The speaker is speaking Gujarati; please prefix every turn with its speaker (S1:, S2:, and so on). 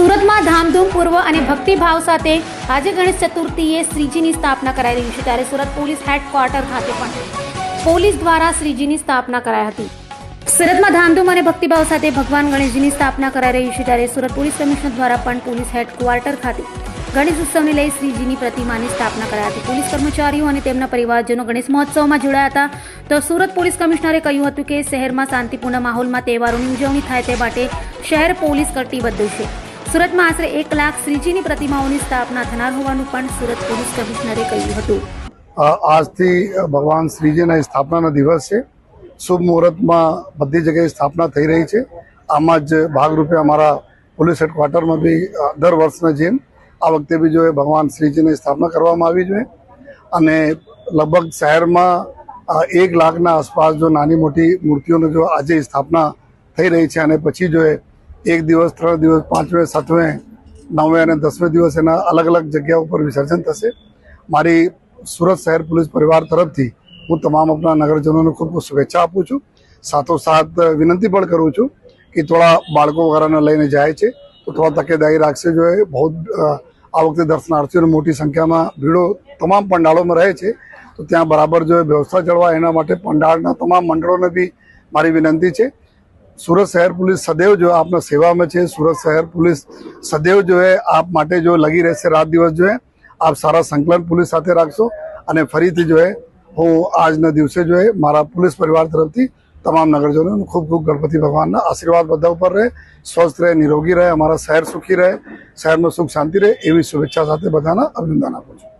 S1: પૂર્વ અને ભક્તિભાવ સાથે આજે ગણેશ ચતુર્થીએ શ્રીજીની સ્થાપના કરાઈ રહી છે. ત્યારે સુરત પોલીસ હેડક્વાર્ટર ખાતે પણ પોલીસ દ્વારા શ્રીજીની સ્થાપના કરાઈ હતી. સુરતમાં ધામધૂમ અને ભક્તિભાવ સાથે ભગવાન ગણેશજીની સ્થાપના કરાઈ રહી છે. ત્યારે સુરત પોલીસ કમિશનર દ્વારા પણ પોલીસ હેડક્વાર્ટર ખાતે ગણેશ ઉત્સવને લઈ શ્રીજીની પ્રતિમાની સ્થાપના કરાઈ હતી. પોલીસ કર્મચારીઓ અને તેમના પરિવારજનો ગણેશ મહોત્સવમાં જોડાયા હતા. તો સુરત પોલીસ કમિશનરે કહ્યું હતું કે શહેરમાં શાંતિપૂર્ણ માહોલમાં તહેવારોની ઉજવણી થાય તે માટે શહેર પોલીસ કટિબદ્ધ છે. સુરતમાં આશરે એક લાખ શ્રીજીની પ્રતિમાઓની સ્થાપના થનાર હોવાનું પણ સુરત પોલીસ કમિશનરે કહ્યું હતું.
S2: આજથી ભગવાન શ્રીજીના સ્થાપનાનો દિવસ છે. શુભ મુહૂર્તમાં બધી જગ્યાએ સ્થાપના થઈ રહી છે. આમાં જ ભાગરૂપે અમારા પોલીસ હેડક્વાર્ટરમાં બી દર વર્ષના જેમ આ વખતે બી જો ભગવાન શ્રીજીની સ્થાપના કરવામાં આવી જોઈએ અને લગભગ શહેરમાં એક લાખના આસપાસ જો નાની મોટી મૂર્તિઓની જો આજે સ્થાપના થઈ રહી છે અને પછી જો એ એક દિવસ, ત્રણ દિવસ, પાંચમે, સાતમે, નવમે અને દસમે દિવસ એના અલગ અલગ જગ્યા ઉપર વિસર્જન થશે. મારી સુરત શહેર પોલીસ પરિવાર તરફથી હું તમામ આપણા નગરજનોને ખૂબ ખૂબ શુભેચ્છા આપું છું. સાથોસાથ વિનંતી પણ કરું છું કે થોડા બાળકો વગેરેને લઈને જાય છે. તો થોડા તકેદારી રાખશે. જો એ બહુ આ વખતે દર્શનાર્થીઓની મોટી સંખ્યામાં ભીડો તમામ પંડાળોમાં રહે છે, તો ત્યાં બરાબર જો વ્યવસ્થા જળવાય એના માટે પંડાળના તમામ મંડળોને બી મારી વિનંતી છે. સુરત શહેર પોલીસ સદૈવ જો આપના સેવામાં છે, સુરત શહેર પોલીસ સદૈવ જો આપ માટે જો લગી રહેશે રાત દિવસ જો આપ સારા સંકલન પોલીસ સાથે રાખશો અને ફરીથી જો હું આજના દિવસે જો મારા પોલીસ પરિવાર તરફથી તમામ નગરજનોને ખૂબ ખૂબ ગણપતિ ભગવાનના આશીર્વાદ બધા ઉપર રહે, સ્વસ્થ રહે, નિરોગી રહે, અમારા શહેર સુખી રહે શહેરમાં સુખ શાંતિ રહે, એવી શુભેચ્છા સાથે બધાના અભિનંદન આપું છું.